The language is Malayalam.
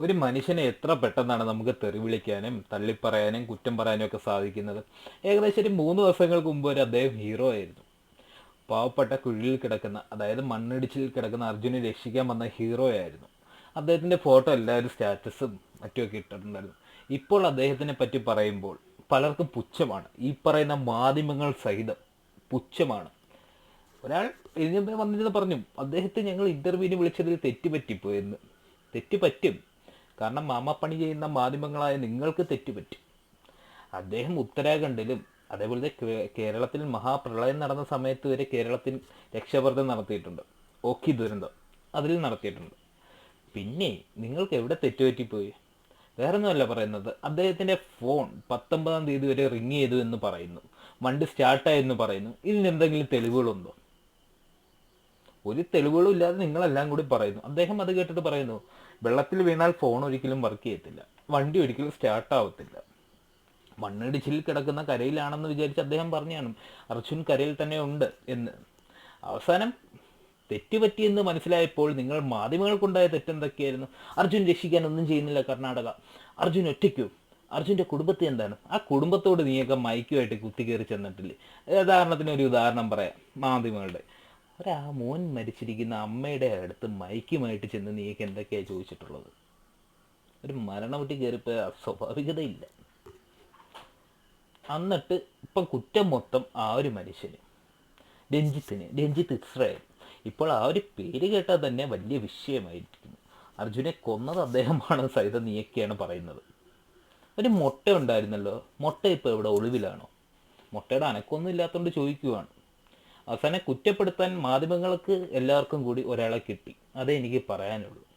ഒരു മനുഷ്യനെ എത്ര പെട്ടെന്നാണ് നമുക്ക് തെറി വിളിക്കാനും തള്ളിപ്പറയാനും കുറ്റം പറയാനും ഒക്കെ സാധിക്കുന്നത്? ഏകദേശം ഒരു മൂന്ന് ദിവസങ്ങൾക്ക് മുമ്പ് വരെ അദ്ദേഹം ഹീറോ ആയിരുന്നു. പാവപ്പെട്ട കുഴിയിൽ കിടക്കുന്ന അതായത് മണ്ണിടിച്ചിൽ കിടക്കുന്ന അർജുനെ രക്ഷിക്കാൻ വന്ന ഹീറോ ആയിരുന്നു. അദ്ദേഹത്തിന്റെ ഫോട്ടോ എല്ലാവരും സ്റ്റാറ്റസും മറ്റുമൊക്കെ ഇട്ടിട്ടുണ്ടായിരുന്നു. ഇപ്പോൾ അദ്ദേഹത്തിനെ പറ്റി പറയുമ്പോൾ പലർക്കും പുച്ഛമാണ്. ഈ പറയുന്ന മാധ്യമങ്ങൾ സഹിതം പുച്ഛമാണ്. ഒരാൾ ഇതിന് വന്നിരുന്ന് പറഞ്ഞു അദ്ദേഹത്തെ ഞങ്ങൾ ഇന്റർവ്യൂവിന് വിളിച്ചതിൽ തെറ്റുപറ്റിപ്പോയെന്ന് തെറ്റുപറ്റും കാരണം മാമാപ്പണി ചെയ്യുന്ന മാധ്യമങ്ങളായ നിങ്ങൾക്ക് തെറ്റുപറ്റും. അദ്ദേഹം ഉത്തരാഖണ്ഡിലും അതേപോലെ കേരളത്തിൽ മഹാപ്രളയം നടന്ന സമയത്ത് വരെ കേരളത്തിൽ രക്ഷാപ്രവർത്തനം നടത്തിയിട്ടുണ്ട്. ഓക്കി ദുരന്തം അതിൽ നടത്തിയിട്ടുണ്ട്. പിന്നെ നിങ്ങൾക്ക് എവിടെ തെറ്റുപറ്റിപ്പോയി? വേറൊന്നുമല്ല പറയുന്നത് അദ്ദേഹത്തിന്റെ ഫോൺ പത്തൊമ്പതാം തീയതി വരെ റിങ് ചെയ്തു എന്ന് പറയുന്നു. വണ്ടി സ്റ്റാർട്ടായെന്ന് പറയുന്നു. ഇതിന് എന്തെങ്കിലും തെളിവുകളുണ്ടോ? ഒരു തെളിവുകളും ഇല്ലാതെ നിങ്ങളെല്ലാം കൂടി പറയുന്നു. അദ്ദേഹം അത് കേട്ടിട്ട് പറയുന്നു വെള്ളത്തിൽ വീണാൽ ഫോൺ ഒരിക്കലും വർക്ക് ചെയ്യത്തില്ല. വണ്ടി ഒരിക്കലും സ്റ്റാർട്ട് ആവത്തില്ല. മണ്ണിടിച്ചിൽ കിടക്കുന്ന കരയിലാണെന്ന് വിചാരിച്ച് അദ്ദേഹം പറഞ്ഞാണ് അർജുൻ കരയിൽ തന്നെ ഉണ്ട് എന്ന്. അവസാനം തെറ്റുപറ്റിയെന്ന് മനസ്സിലായപ്പോൾ നിങ്ങൾ മാധ്യമങ്ങൾക്കുണ്ടായ തെറ്റെന്തൊക്കെയായിരുന്നു? അർജുൻ രക്ഷിക്കാൻ ഒന്നും ചെയ്യുന്നില്ല കർണാടക. അർജുൻ ഒറ്റയ്ക്കോ? അർജുന്റെ കുടുംബത്തെ എന്താണ്? ആ കുടുംബത്തോട് നീയൊക്കെ മയക്കുമായിട്ട് കുത്തിക്കയറി ചെന്നിട്ടില്ലേ? ഉദാഹരണത്തിന് ഒരു ഉദാഹരണം പറയാം മാധ്യമങ്ങളുടെ. ഒരാ മോൻ മരിച്ചിരിക്കുന്ന അമ്മയുടെ അടുത്ത് മയക്കുമായിട്ട് ചെന്ന് നീക്ക് എന്തൊക്കെയാണ് ചോദിച്ചിട്ടുള്ളത്? ഒരു മരണവട്ടി കയറിപ്പോ അസ്വാഭാവികതയില്ല എന്നിട്ട് ഇപ്പം കുറ്റം മൊത്തം ആ ഒരു മനുഷ്യന് രഞ്ജിത്തിന് രഞ്ജിത്ത് ഇസ്രായേൽ. ഇപ്പോൾ ആ ഒരു പേര് കേട്ടാൽ തന്നെ വലിയ വിഷയമായിരിക്കുന്നു അർജുനെ കൊന്നത് അദ്ദേഹമാണ് സൈത നീയൊക്കെയാണ് പറയുന്നത്. ഒരു മുട്ട ഉണ്ടായിരുന്നല്ലോ. മുട്ട ഇപ്പോൾ ഇവിടെ ഒളിവിലാണോ? മുട്ടയുടെ അനക്കൊന്നും ഇല്ലാത്തതുകൊണ്ട് ചോദിക്കുവാണ്. അവസാനം കുറ്റപ്പെടുത്താൻ മാധ്യമങ്ങൾക്ക് എല്ലാവർക്കും കൂടി ഒരാളെ കിട്ടി. അതേ എനിക്ക് പറയാനുള്ളൂ.